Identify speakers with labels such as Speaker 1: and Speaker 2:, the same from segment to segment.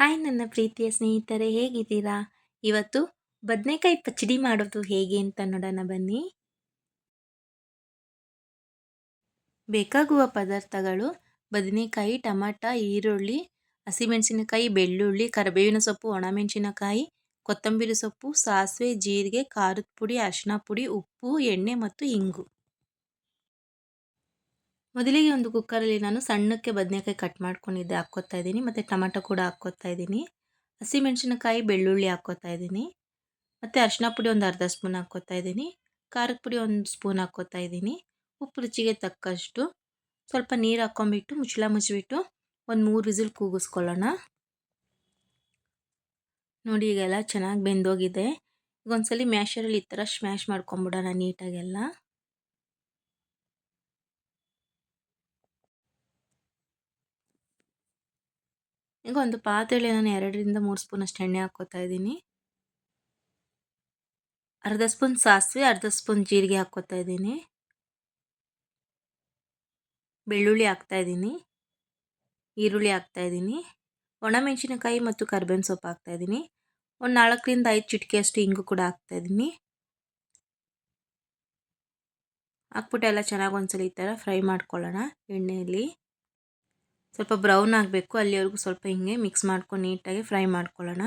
Speaker 1: Hi ನನ್ನ ಪ್ರೀತಿಯ ಸ್ನೇಹಿತರೆ, ಹೇಗಿದ್ದೀರಾ? ಇವತ್ತು ಬದನೆಕಾಯಿ ಪಚ್ಚಡಿ ಮಾಡೋದು ಹೇಗೆ ಅಂತ ನೋಡೋಣ ಬನ್ನಿ. ಬೇಕಾಗುವ ಪದಾರ್ಥಗಳು ಬದನೆಕಾಯಿ, ಟಮಾಟ, ಈರುಳ್ಳಿ, ಹಸಿಮೆಣಸಿನಕಾಯಿ, ಬೆಳ್ಳುಳ್ಳಿ, ಕರಿಬೇವಿನ ಸೊಪ್ಪು, ಒಣಮೆಣಸಿನಕಾಯಿ, ಕೊತ್ತಂಬರಿ ಸೊಪ್ಪು, ಸಾಸಿವೆ, ಜೀರಿಗೆ, ಖಾರದ ಪುಡಿ, ಅರಿಶಿನ ಪುಡಿ, ಉಪ್ಪು, ಎಣ್ಣೆ ಮತ್ತು ಇಂಗು. ಮೊದಲಿಗೆ ಒಂದು ಕುಕ್ಕರಲ್ಲಿ ನಾನು ಸಣ್ಣಕ್ಕೆ ಬದನೆಕಾಯಿ ಕಟ್ ಮಾಡ್ಕೊಂಡಿದ್ದೆ ಹಾಕ್ಕೋತಾ ಇದ್ದೀನಿ, ಮತ್ತು ಟೊಮೆಟೊ ಕೂಡ ಹಾಕ್ಕೋತಾ ಇದ್ದೀನಿ. ಹಸಿಮೆಣಸಿನಕಾಯಿ, ಬೆಳ್ಳುಳ್ಳಿ ಹಾಕ್ಕೋತಾ ಇದ್ದೀನಿ, ಮತ್ತು ಅರಿಶಿನ ಪುಡಿ ಒಂದು ಅರ್ಧ ಸ್ಪೂನ್ ಹಾಕ್ಕೋತಾ ಇದ್ದೀನಿ, ಖಾರದ ಪುಡಿ ಒಂದು ಸ್ಪೂನ್ ಹಾಕ್ಕೋತಾ ಇದ್ದೀನಿ. ಉಪ್ಪು ರುಚಿಗೆ ತಕ್ಕಷ್ಟು ಸ್ವಲ್ಪ ನೀರು ಹಾಕ್ಕೊಂಬಿಟ್ಟು ಮುಚ್ಚಳ ಮುಚ್ಚಿಬಿಟ್ಟು ಒಂದು ಮೂರು ವಿಸಿಲ್ ಕೂಗಿಸ್ಕೊಳ್ಳೋಣ. ನೋಡಿ ಈಗೆಲ್ಲ ಚೆನ್ನಾಗಿ ಬೆಂದೋಗಿದೆ. ಈಗ ಒಂದ್ಸಲಿ ಮ್ಯಾಶರಲ್ಲಿ ಈ ಥರ ಸ್ಮ್ಯಾಶ್ ಮಾಡ್ಕೊಂಬಿಡೋಣ ನೀಟಾಗೆಲ್ಲ. ಈಗ ಒಂದು ಪಾತ್ರೆಯಲ್ಲಿ ನಾನು ಎರಡರಿಂದ ಮೂರು ಸ್ಪೂನ್ ಅಷ್ಟು ಎಣ್ಣೆ ಹಾಕ್ಕೋತಾ ಇದ್ದೀನಿ. ಅರ್ಧ ಸ್ಪೂನ್ ಸಾಸಿವೆ, ಅರ್ಧ ಸ್ಪೂನ್ ಜೀರಿಗೆ ಹಾಕ್ಕೋತಾ ಇದ್ದೀನಿ. ಬೆಳ್ಳುಳ್ಳಿ ಹಾಕ್ತಾ ಇದ್ದೀನಿ. ಈರುಳ್ಳಿ ಹಾಕ್ತಾ ಇದ್ದೀನಿ. ಒಣಮೆಣಸಿನಕಾಯಿ ಮತ್ತು ಕರ್ಬೇವಿನ ಸೊಪ್ಪು ಹಾಕ್ತಾ ಇದ್ದೀನಿ. ಒಂದು ನಾಲ್ಕರಿಂದ ಐದು ಚಿಟಿಕೆ ಅಷ್ಟು ಇಂಗು ಕೂಡ ಹಾಕ್ತಾ ಇದ್ದೀನಿ. ಹಾಕ್ಬಿಟ್ಟು ಎಲ್ಲ ಚೆನ್ನಾಗಿ ಒಂದ್ಸಲ ಈ ಥರ ಫ್ರೈ ಮಾಡ್ಕೊಳ್ಳೋಣ ಎಣ್ಣೆಯಲ್ಲಿ. ಸ್ವಲ್ಪ ಬ್ರೌನ್ ಆಗಬೇಕು, ಅಲ್ಲಿವರೆಗೂ ಸ್ವಲ್ಪ ಹಿಂಗೆ ಮಿಕ್ಸ್ ಮಾಡ್ಕೊಂಡು ನೀಟಾಗಿ ಫ್ರೈ ಮಾಡ್ಕೊಳ್ಳೋಣ.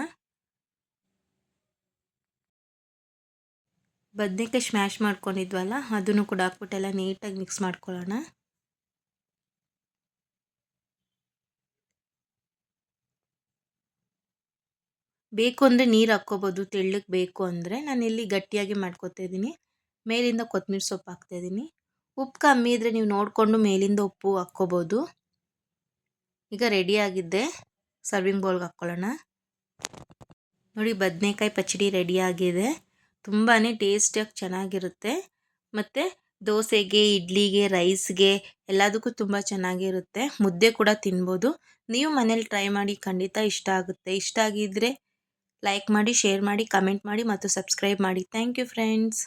Speaker 1: ಬದನೇಕಾಯಿ ಸ್ಮ್ಯಾಶ್ ಮಾಡ್ಕೊಂಡಿದ್ವಲ್ಲ, ಅದನ್ನು ಕೂಡ ಹಾಕ್ಬಿಟ್ಟೆಲ್ಲ ನೀಟಾಗಿ ಮಿಕ್ಸ್ ಮಾಡ್ಕೊಳ್ಳೋಣ. ಬೇಕು ಅಂದರೆ ನೀರು ಹಾಕ್ಕೋಬೋದು, ತೆಳ್ಳಗೆ ಬೇಕು ಅಂದರೆ. ಇಲ್ಲಿ ಗಟ್ಟಿಯಾಗಿ ಮಾಡ್ಕೊತಾ ಇದ್ದೀನಿ. ಮೇಲಿಂದ ಕೊತ್ತಂಬರಿ ಸೊಪ್ಪು ಹಾಕ್ತಾಯಿದ್ದೀನಿ ಉಪ್ಪು ಕಮ್ಮಿ ಇದ್ದರೆ ನೀವು ನೋಡಿಕೊಂಡು ಮೇಲಿಂದ ಉಪ್ಪು ಹಾಕ್ಕೋಬೋದು. ಈಗ ರೆಡಿಯಾಗಿದ್ದೆ ಸರ್ವಿಂಗ್ ಬೌಲ್ಗೆ ಹಾಕ್ಕೊಳ್ಳೋಣ ನೋಡಿ ಬದನೆಕಾಯಿ ಪಚ್ಚಡಿ ರೆಡಿಯಾಗಿದೆ ತುಂಬಾ ಟೇಸ್ಟಿಯಾಗಿ ಚೆನ್ನಾಗಿರುತ್ತೆ. ಮತ್ತು ದೋಸೆಗೆ, ಇಡ್ಲಿಗೆ ರೈಸ್ಗೆ ಎಲ್ಲದಕ್ಕೂ ತುಂಬ ಚೆನ್ನಾಗಿರುತ್ತೆ. ಮುದ್ದೆ ಕೂಡ ತಿನ್ಬೋದು. ನೀವು ಮನೇಲಿ ಟ್ರೈ ಮಾಡಿ ಖಂಡಿತ ಇಷ್ಟ ಆಗುತ್ತೆ. ಇಷ್ಟ ಆಗಿದ್ದರೆ ಲೈಕ್ ಮಾಡಿ ಶೇರ್ ಮಾಡಿ ಕಮೆಂಟ್ ಮಾಡಿ ಮತ್ತು ಸಬ್ಸ್ಕ್ರೈಬ್ ಮಾಡಿ. Thank you friends